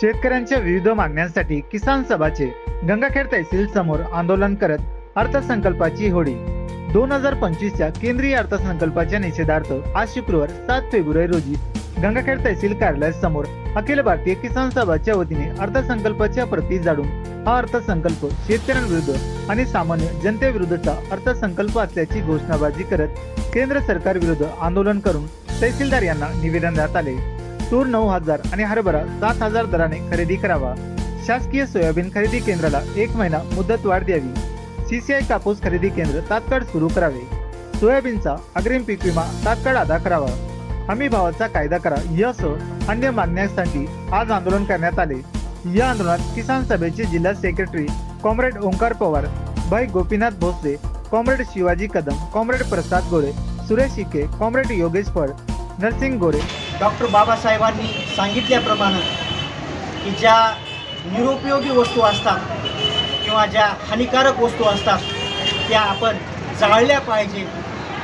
शेतकऱ्यांच्या विविध मागण्यांसाठी किसान सभाचे गंगाखेड तहसील समोर आंदोलन करत अर्थसंकल्पाची होडी. दोन हजार पंचवीसच्या केंद्रीय अर्थसंकल्पाच्या निषेधार्थ आज शुक्रवार सात फेब्रुवारी रोजी गंगाखेड तहसील कार्यालयासमोर अखिल भारतीय किसान सभाच्या वतीने अर्थसंकल्पाच्या प्रती जाडून हा अर्थसंकल्प शेतकऱ्यांविरुद्ध आणि सामान्य जनतेविरुद्धचा अर्थसंकल्प असल्याची घोषणाबाजी करत केंद्र सरकार विरुद्ध आंदोलन करून तहसीलदार यांना निवेदन देण्यात आले. तूर नऊ हजार आणि हरभरा सात हजार दराने खरेदी करावा. शासकीय सोयाबीन खरेदी केंद्राला एक महिना मुदत वाढ द्यावी. सीसीआय कापूस खरेदी केंद्र तात्काळ सुरू करावे. सोयाबीनचा अग्रिम पीक विमा तात्काळ अदा करावा. हमी भावाचा कायदा करा यासह अन्य मागण्यांसाठी आज आंदोलन करण्यात आले. या आंदोलनात किसान सभेचे जिल्हा सेक्रेटरी कॉम्रेड ओंकार पवार भाई Gopinath Bhosale comrade Shivaji Kadam comrade Prasad Gore Suresh Ike comrade Yogesh फळ नरसिंग गोरे डॉक्टर बाबासाहेबांनी सांगितल्याप्रमाणे की ज्या निरुपयोगी वस्तू असतात किंवा ज्या हानिकारक वस्तू असतात त्या आपण जाळल्या पाहिजे.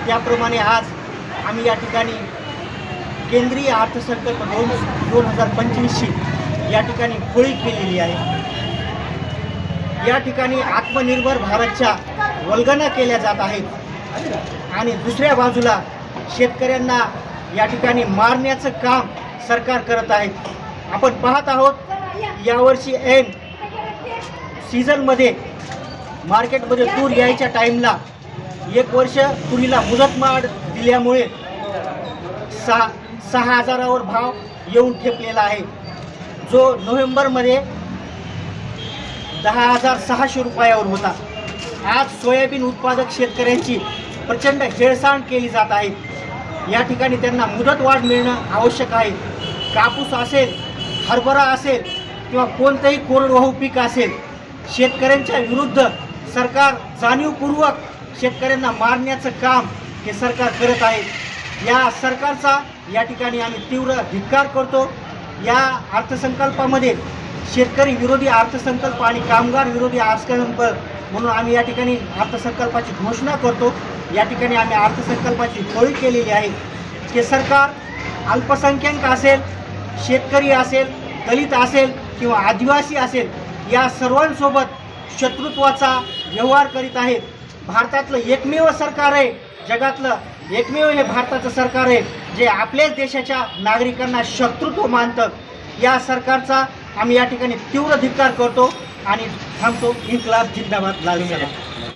त्याप्रमाणे आज आम्ही या ठिकाणी केंद्रीय अर्थसंकल्प दोन दोन हजार पंचवीसची या ठिकाणी होळी केलेली आहे. या ठिकाणी आत्मनिर्भर भारतच्या वल्गना केल्या जात आहेत. आणि दुसऱ्या बाजूला शेतकऱ्यांना या ठिकाणी मारण्याचं काम सरकार करत आहे. आपण पाहत आहोत यावर्षी एन सीझनमध्ये मार्केटमध्ये तूर यायच्या टाईमला एक वर्ष तुरीला मुदतमाड दिल्यामुळे सहा सहा हजारावर भाव येऊन ठेपलेला आहे. जो नोव्हेंबरमध्ये दहा हजार सहाशे रुपयावर होता. आज सोयाबीन उत्पादक शेतकऱ्यांची प्रचंड हेळसांड केली जात आहे. या ठिकाणी त्यांना मुदत वाढ मिळणं आवश्यक आहे. कापूस असेल हरभरा असेल किंवा कोणतंही कोरडवाहू पीक असेल शेतकऱ्यांच्या विरुद्ध सरकार जाणीवपूर्वक शेतकऱ्यांना मारण्याचं काम हे सरकार करत आहे. या सरकारचा या ठिकाणी आम्ही तीव्र धिक्कार करतो. या अर्थसंकल्पामध्ये शेतकरी विरोधी अर्थसंकल्प आणि कामगार विरोधी अर्थसंकल्प म्हणून आम्ही या ठिकाणी अर्थसंकल्पाची घोषणा करतो. या ठिकाणी आम्ही अर्थसंकल्पाची होळी केलेली आहे. हे सरकार अल्पसंख्याक असेल शेतकरी असेल दलित असेल किंवा आदिवासी असेल या सर्वांसोबत शत्रुत्वाचा व्यवहार करीत आहे भारतातलं एकमेव सरकार आहे जगातलं एकमेव हे भारताचं सरकार आहे जे आपल्याच देशाच्या नागरिकांना शत्रुत्व मानतं. या सरकारचा आम्ही या ठिकाणी तीव्र धिक्कार करतो आणि थांबतो. इन्कलाब जिंदाबाद. लाल